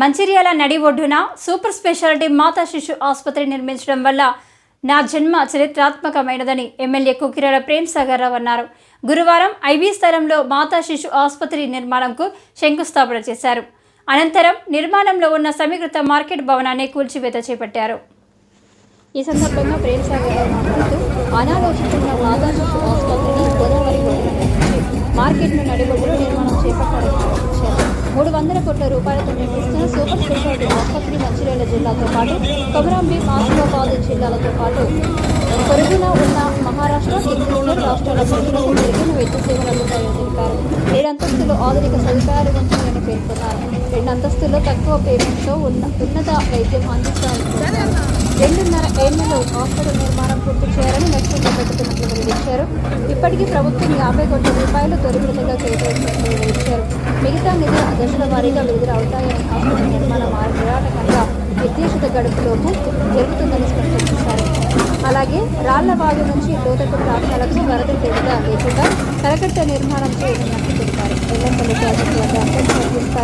మంచిర్యాల నడి ఒడ్డున super speciality మాతా శిశు ఆసుపత్రి నిర్మించడం వల్ల నా జన్మ చరిత్రాత్మకమైనదని ఎమ్మెల్యే కుకిరాల ప్రేమ్ సాగర్ రావు అన్నారు. గురువారం ఐబీ స్థలంలో మాతా శిశు ఆసుపత్రి నిర్మాణంకు శంకుస్థాపన చేశారు. అనంతరం నిర్మాణంలో ఉన్న సమీకృత మార్కెట్ భవనాన్ని కూల్చివేత చేపట్టారు. ఈ సందర్భంగా ప్రేమ్ సాగర్ రావు మాట్లాడుతూ అనాలోచితున్న మాతా శిశు ఆసుపత్రిని గోదావరి మార్కెట్ను నడిబొడ్డులో నిర్మాణం చేపట్టారు మూడు వందల కోట్ల రూపాయలతో నిర్మిస్తున్న సూపర్ స్పెషాలిటీ ఆసుపత్రి మంచిర్యాల జిల్లాతో పాటు కొమరాంబి ఆసిఫాబాద్ జిల్లాలతో పాటు పొరుగున ఉన్న మహారాష్ట్ర ఛత్తీస్గఢ్ రాష్ట్రాల ప్రజలకు మెరుగైన వైద్య సేవలు అందుతాయని తెలిపారు ఏడంతస్తులు ఆధునిక సదుపాయాలు ఉంటుందని పేర్కొన్నారు. రెండు అంతస్తుల్లో తక్కువ పేమెంట్తో ఉన్న ఉన్నత వైద్యం అందిస్తారు. రెండున్నర ఏళ్ళలో హాస్పిటల్ నిర్మాణం పూర్తి చేయాలని లక్ష్యంగా పెట్టుకున్నట్లు వెల్లడించారు. ఇప్పటికీ ప్రభుత్వం యాభై కోట్ల రూపాయలు తొలి విడతగా కేటాయించినట్లు వెల్లడించారు. మిగతా నిధులు దశల వారీగా విడుదల అవుతాయని హాస్పిటల్ నిర్మాణం నిరాటకంగా నిర్దేశిత గడుపులోపు జరుగుతుందని స్పష్టం చేశారు. అలాగే రాళ్ళవాగు నుంచి లోతట్టు ప్రాంతాలకు వరద తెగుగా లేకుండా కరకట్ట నిర్మాణం చేయనున్నట్లు తెలిపారు ఎల్లంపల్లి ప్రాజెక్టు వద్ద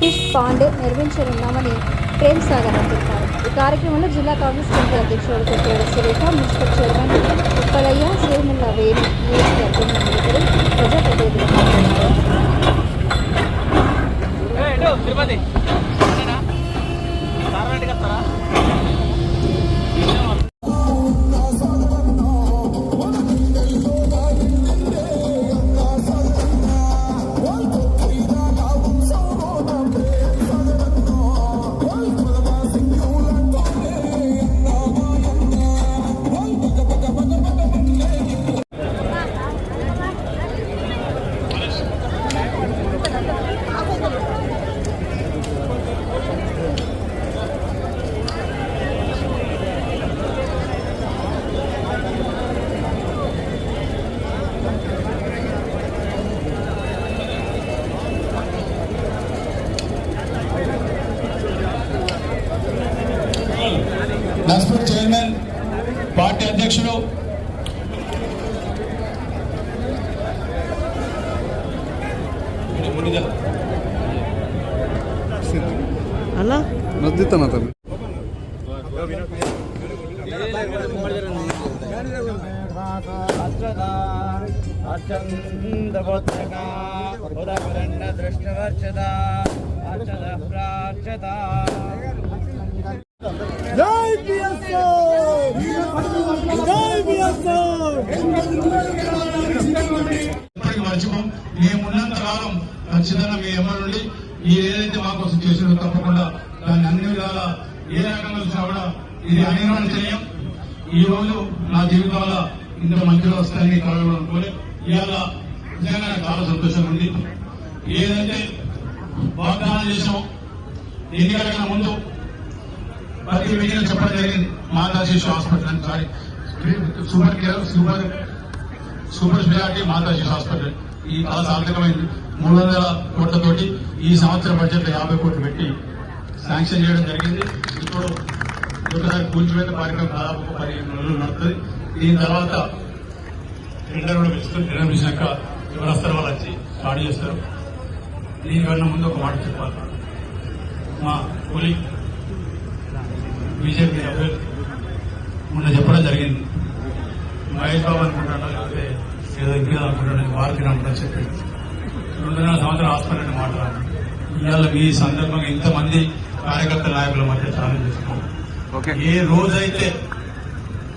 ఫిష్ పాండ్ నిర్మించనున్నామని ప్రేమ్ సాగర్ తెలిపారు ఈ కార్యక్రమంలో జిల్లా కాంగ్రెస్ కమిటీ అధ్యక్షుడు కొట్టేడ సురేఖ మున్సిపల్ చైర్మన్ ఉప్పలయ్య శ్రీముల్లా వేణు నియోజకవర్గం ಟ್ರಾನ್ಸ್ಪೋರ್ಟ್ ಚೇರ್ಮನ್ ಪಾರ್ಟಿ ಅಧ್ಯಕ್ಷರು ಅಲ್ಲ? ಅಚಂದವತ್ರಗಾ ಉದವರಣ್ಣ ದೃಷ್ಟವರ್ಚದ ಅಚಲ ಪ್ರಾಚದ మర్చిపోం మేము కాలం ఖచ్చితంగా మీ ఎమ్మెల్యే నుండి మీరు ఏదైతే మా కోసం చేసినో తప్పకుండా దాన్ని అన్ని విధాల ఏ రకంగా చూసినా కూడా ఇది అనిర్వచనీయం ఈ రోజు నా జీవితాల ఇంత మంచిగా వస్తాయని కలగడం అనుకోలే ఇవాళ నిజంగా నాకు చాలా సంతోషంగా ఉంది ఏదైతే వాగ్దానం చేసాం ఎన్నికల ముందు ప్రతి విజయం చెప్పడం జరిగింది. మాతా శిశు హాస్పిటల్ అని. Sorry super care super super speciality మాతా శిశు హాస్పిటల్. ఈ కళ సార్థకమైంది. మూడు వందల కోట్లతోటి ఈ సంవత్సరం బడ్జెట్ యాభై కోట్లు పెట్టి శాంక్షన్ చేయడం జరిగింది. ఇప్పుడు ఒకసారి కూల్చివేత కార్యక్రమం దాదాపు ఒక పదిహేను రోజులు నడుస్తుంది దీని తర్వాత టెండర్ కూడా పిలుస్తారు టెండర్ పిలిచినాక ఎవరు వస్తారు వాళ్ళు వచ్చి స్టార్ట్ చేస్తారు. దీనికన్నా ముందు ఒక మాట చెప్పాలి. మా కూలింగ్ బీజేపీ అభ్యర్థి మొన్న చెప్పడం జరిగింది. మహేష్ బాబు అనుకుంటాడా? లేకపోతే ఏదో ఇంకేదో అనుకుంటాడు? వారికి రమ్మని చెప్పి. రెండున్నర సంవత్సరాల హాస్పిటల్ మాట్లాడాలి ఇవాళ మీ సందర్భంగా ఇంతమంది కార్యకర్త నాయకుల మధ్య ఛాలెంజ్ చేస్తున్నాం. ఓకే. ఏ రోజైతే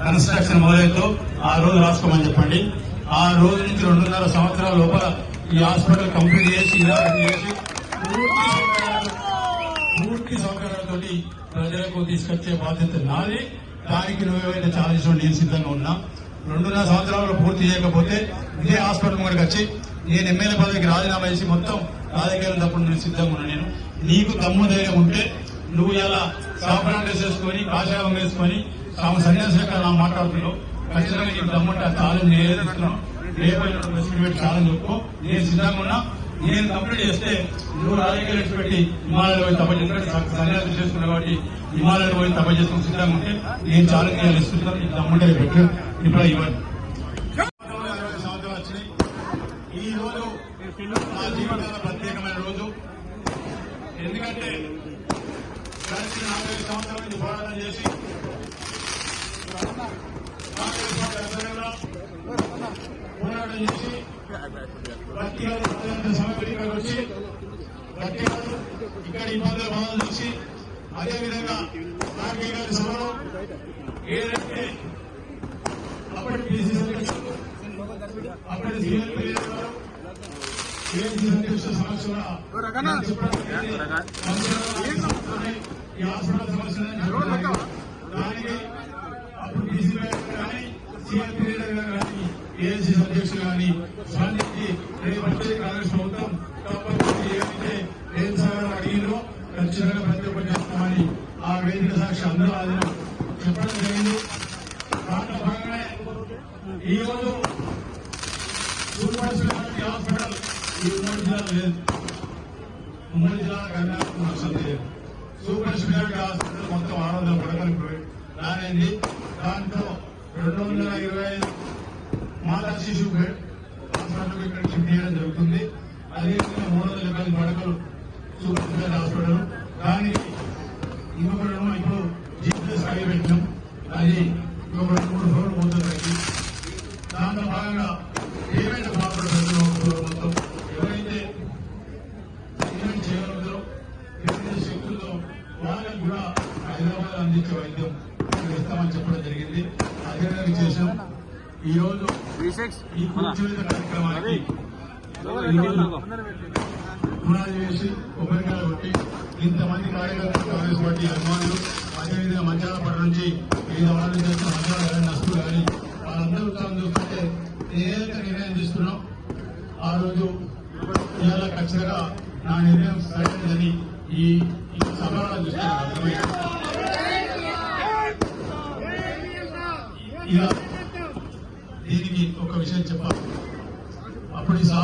కన్స్ట్రక్షన్ మొదలైతో ఆ రోజు రాసుకోమని చెప్పండి. ఆ రోజు నుంచి రెండున్నర సంవత్సరాల లోపల ఈ హాస్పిటల్ కంప్లీట్ చేసి ఇనాగరేట్ చేసి పూర్తి సౌకర్యాలు పూర్తి సౌకర్యాలతోటి ప్రజలకు తీసుకొచ్చే బాధ్యత నాది. దానికి నువ్వేవైతే ఛాలెంజ్ నేను సిద్ధంగా ఉన్నా. రెండున్నర సంవత్సరాలు పూర్తి చేయకపోతే ఇదే హాస్పిటల్ ముందుకు వచ్చి నేను ఎమ్మెల్యే పదవికి రాజీనామా చేసి మొత్తం రాజకీయాలు తప్పుడు నేను సిద్ధంగా ఉన్నా నేను. నీకు దమ్ము ధైర్యం ఉంటే నువ్వు ఇలా సాఫ్రాన్ డ్రెస్ వేసుకొని కాషాయం వేసుకొని తాము సన్యాసంగా నా మాట్లాడుతున్నావు ఖచ్చితంగా నీకు దమ్ముంటే ఆ ఛాలెంజ్ నేను ఏదైతున్నాను రేపైన ఛాలెంజ్ ఒప్పుకో. నేను సిద్ధంగా ఉన్నా. నేను కంప్లీట్ చేస్తే నువ్వు రాజకీయ వచ్చి పెట్టి హిమాలయాలు పోయి తప్ప చేస్తున్నాడు సన్యాసం చేసుకున్నావు కాబట్టి హిమాలయాలు పోయి తప్ప చేసుకుని సిద్ధంగా ఉంటే నేను చాలా నేను ఇస్తున్నాను నీకు దమ్ముంటే పెట్టు. ఇప్పుడు ఇవ్వండి. ఈ రోజు నా జీవితంలో ప్రత్యేకమైన రోజు. ఎందుకంటే కలిసి నలభై సంవత్సరాల నుంచి పోరాటం చేసి పోరాటం చేసి ఇక్కడ ఇబ్బందులు బాధలు చూసి అదేవిధంగా రాజకీయ గారి సభలో ఏదైతే అప్పటి పిసిసి అధ్యక్షులు అప్పటి సీఎం ఏసీ అధ్యక్షుల ఈ హాస్పిటల్ దానికి అప్పుడు కానీ సీఎం గారు కానీ ఏఎన్సీ అధ్యక్షులు కానీ స్పందించి రేపు కాంగ్రెస్ ప్రభుత్వం తప్పకుండా ఏదైతే ఏం సాగర్ అడిగిందో ఖచ్చితంగా ప్రతి ఒక్కటి చేస్తామని ఆ వేదిక సాక్షి అందరూ ఆదిన చెప్పడం జరిగింది. దాంట్లో భాగంగానే ఈ రోజు హాస్పిటల్ ఈ ఉమ్మడి జిల్లాలో లేదు. ఉమ్మడి జిల్లా కర్ణాటక వస్తుంది లేదు సూపర్ స్పెషాలిటీ హాస్పిటల్ మొత్తం ఆరు వందల పడకలు రానింది దాంట్లో రెండు వందల ఇరవై ఐదు మాతా శిశు బెడ్ హాస్పిటల్ ఇక్కడ షిఫ్ట్ చేయడం జరుగుతుంది. అదేవిధంగా మూడు వందల పది పడకలు సూపర్ స్పెషల్ హాస్పిటల్ దానికి ఇవ్వబడడం ఇప్పుడు జీపీఎస్ అడిగి పెట్టాం అది ఇవ్వబడి మూడు ఫ్లోర్లు పోతుంది దాంట్లో భాగంగా ఏమైనా బాధపడే మొత్తం. ఎవరైతే ట్రీట్మెంట్ చేయగలుగుతారో ఏదైతే శక్తులతో వాళ్ళకి కూడా హైదరాబాద్ అందించే వైద్యం ఇస్తామని చెప్పడం జరిగింది. అదేవిధంగా చేశాం. ఈ రోజు ఈ కార్యక్రమానికి పునాది వేసి కొబ్బరికాయ కొట్టి ఇంతమంది కార్యకర్తలు కాంగ్రెస్ పార్టీ అభిమానులు అదేవిధంగా మంచాలపడ నుంచి వచ్చిన మంచాల కానీ కానీ వాళ్ళందరూ చూస్తుంటే ఏదైతే నిర్ణయం తీసుకున్నాం. ఆ రోజు ఇవాళ ఖచ్చితంగా నా నిర్ణయం సరైనదని ఈ సభలో చూస్తున్నాను అర్థమైంది. ఇలా దీనికి ఒక విషయం చెప్పాలి. అప్పుడు ఈ